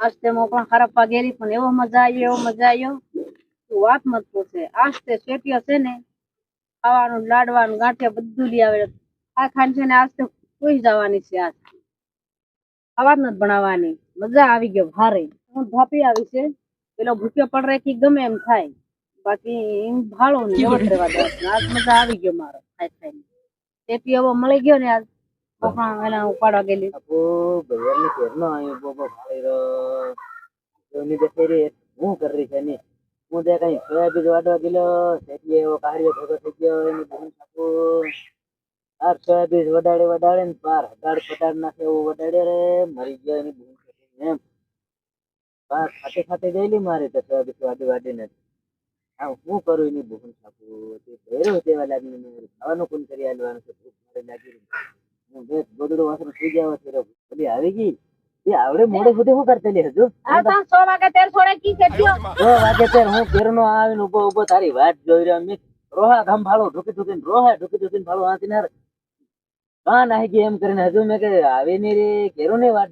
આસ્તે મોકળા ખરાબ ગેરી પણ એવો મજા આવ્યો એવો મજા આવ્યો તું વાત મત પૂછે આસ્તે શેટીઓ છે ને ખાવાનું લાડવાનું ગાંઠિયા બધું લઈ આવે આ ખાન છે ને આસ્તે કોઈ જવાની છે આજ. આવાજ નથી બનાવવાની મજા આવી ગયો ભારે. હું ધાપી આવી છે. પેલો ભૂખ્યો પડ રાખી ગમે એમ થાય. બાકી એમ ભાળો ને એવો જ રહેવા દેવાનો. આજ મજા આવી ગયો મારો. ખાઈ ખાઈને. શેટી હવે મળી ગયો ને આજ. એના ઉપાડવા ગયેલી આપો ભૈયાને ઘેરનો આવ્યો બોબો રહ્યો જોની બેઠી રે હું કરી છે ની હું તે કઈ સોયાબીન વાડવા ગયેલો તેથી એવો કાર્ય ભેગો થઈ ગયો એની બહેન સાકુ આ સોયાબીન વડાડે વડાડે ને પાર હગાડ પટાડ નાખે એવું વડાડે રે મરી ગયો એની બહેન એમ પાર ખાતે ખાતે ગયેલી મારે તો સોયાબીન વાડી વાડીને આ હું કરું એની બહેન સાપુ તે ભેરો દેવા લાગી ખાવાનું કોણ કરી આલવાનું છે ભૂખ મારે લાગી ગોદડું વાસણ સુઈ ગયા છે પેલી આવી ગઈ. એ આવડે મોડે સુધી શું કરતેલી હજુ? આવતા સો વાગે તેર સોળે કી શેટીઓ જો વાગે ત્યારે હું ઘેરનો આવીને ઊભો ઊભો તારી વાત જોઈ રહ્યો મેં રોહા ગામ ભાળો ઢુકી ઢુકીને રોહા ઢુકી ઢુકીને ભાળો આથી ના કાન આવી ગઈ એમ કરીને હજુ મેં કે આવી ની રે ઘેરો ને વાત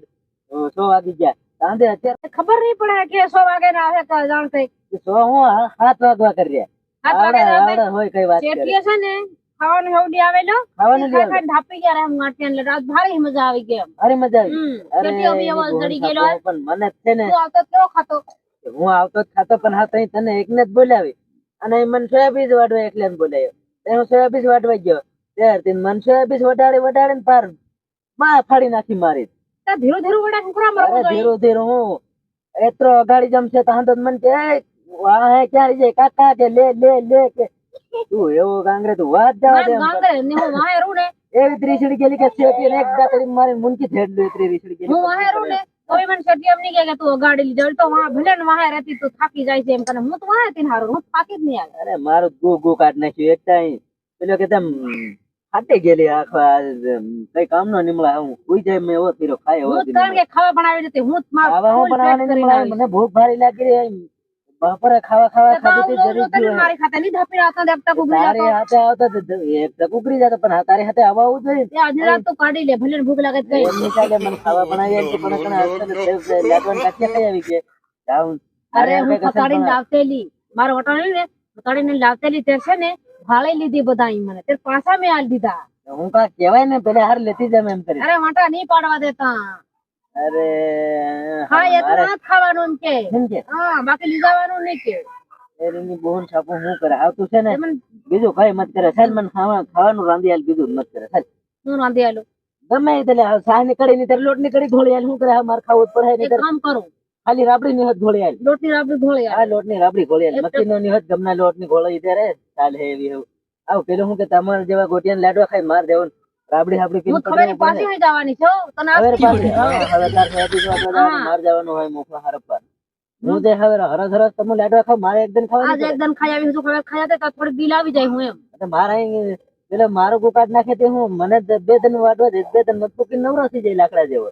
અ, સો વાગી ગયા. તાંદે અત્યારે ખબર નહીં પડે કે સો વાગે ના આવે તો જાણ થઈ. સો હું હા- સાત વાગવા કરી રહ્યા. સાત વાગે આવડે ના આવે આવડે હોય કઈ વાત કરે. શેટીઓ છે ને. ખાવાનું હેવડી આવેલો. ખાવાનું ખાઈ લે ધાપી ગયા રે ગાંઠિયા એટલે રાત ભારે મજા આવી ગઈ અરે મજા આવી અરે શેટીઓ બી ચડી ગયેલો પણ મને છે ને તું આવતો કેવો ખાતો? હું આવતો ખાતો પણ હા તઈ તને એકને જ બોલાવી. અને મને સોયાબીન જ વાડવા એકલે જ બોલાવ્યો તે હું સોયાબીન ગયો. ત્યાર તે મને સોયાબીન વડાડે ને પારમાં ફાડી નાખી મારી. તો ધીરું ધીરું વડા કુકરા મરવું ધીરો ધીરો હું. એત્રો અગાડી જમશે તો હાંધો મને કે આ હે ક્યાં જાય? કાકા કે લે લે લે કે. તું એવો ગાંગરે તું વાત જવા દે ગાંગરે ને હું રહું ને એવી ત્રીસડી ગેલી કે શેઠી ને એક દાતડી મારી મુંકી થેડલું એટલી રીસડી ગેલી હું રહું ને કોઈ મને શેટી એમ નહીં કે તું ગાડી લીધો તો વાહ ભલે ને વાહે રહેતી તું થાકી જાય છે એમ કને હું તો વાહે તીન હારું હું થાકી જ નહીં અરે મારું ગો ગુ કાઢ નાખ્યું એક ટાઈમ પેલો કે તેમ ફાટી ગેલી આખા કઈ કામ નો નીમળા હું કોઈ જાય મેં એવો તીરો ખાય એવો કારણ કે ખાવા બનાવી દેતી હું હું બનાવવાની. મને ભૂખ ભારી લાગી રહી બપોરે ખાવા ખાવા ખાધું તે જરી ગયું મારી ખાતે ની ધપી રાખતો ને એક ટક જાતો. હાથે આવતો એક તક ઉકળી જતો પણ તારી હાથે આવવા આવું જોઈએ તે આજની રાત તો કાઢી લે ભલે ભૂખ લાગે કઈ. એમ ચાલે મને ખાવા બનાવી કે પણ કણ હાથે સેવ સેવ લાડવાની કાચિયા આવી કે જાઉં. અરે હું કઈ પણ- લાવતેલી. મારો વટાણી ને ખતાડીને લાવતેલી તે છે ને ભાળે લીધી બધાઈ મને. તે પાછા મે આલ દીધા. હું કા કહેવાય ને પેલે હાર લેતી જામ એમ કરી. અરે વાટા નહીં પાડવા દેતા. અરે હા એ તો ના જ ખાવાનું કે. એમ હા બાકી લીધાવાનું નહીં કે. એની બોન છાપું હું કરે? આવતું છે ને? બીજું કઈ મત કરે. મને ખાવા ખાવાનું રાંધી આલ બીજું મત કરે. હું રાંધી આલું ગમે એટલે શાહની કડી ની તારે લોટની કડી ધોળી આલ. શું કરે? માર ખાવું જ પડે નહીં કામ કરું. ખાલી રાબડી ની હદ ધોળી આલ. લોટની રાબડી ધોળી આ. લોટની રાબડી ઘોળી આલ. મક્કી નો ની હદ ગમના લોટની ઘોળી ત્યારે ચાલે એવી આવ પેલું હું કે તમારા જેવા ગોટિયા લાડવા ખાઈ માર દેવું રાબડી હાબડી પીને ખબર પાછી નહીં જવાની. છો તને હવે આજ પાછી હવે તાર સોયાબીન વાટવા માર જવાનું હોય મોકળા હરપ્પા. હું તે હવે હરસ હરસ તમને લાડવા ખાવ મારે એકદમ આજ ખાવાનું એકદમ ખાઈ આવી છું ખબર ખાયા તો થોડી બિલ આવી જાય હું એમ. એટલે મારા અહીં પેલા મારો ગુકાટ નાખે તે હું મને બે ત્રણ વાટવા દે બે ત્રણ મત નવરો થઈ જાય લાકડા જેવો.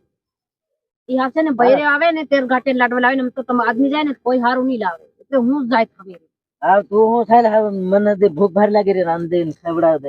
ઈ હા ને ભૈરે આવે ને તેર ઘાટે લાડવા લાવે ને તો તમે આદમી જાય ને કોઈ હારું નહીં લાવે. એટલે હું જાય ખબર હા તું હું થાય ને મને તે ભૂખ ભાર લાગી રે રાંધીને ખવડાવ દે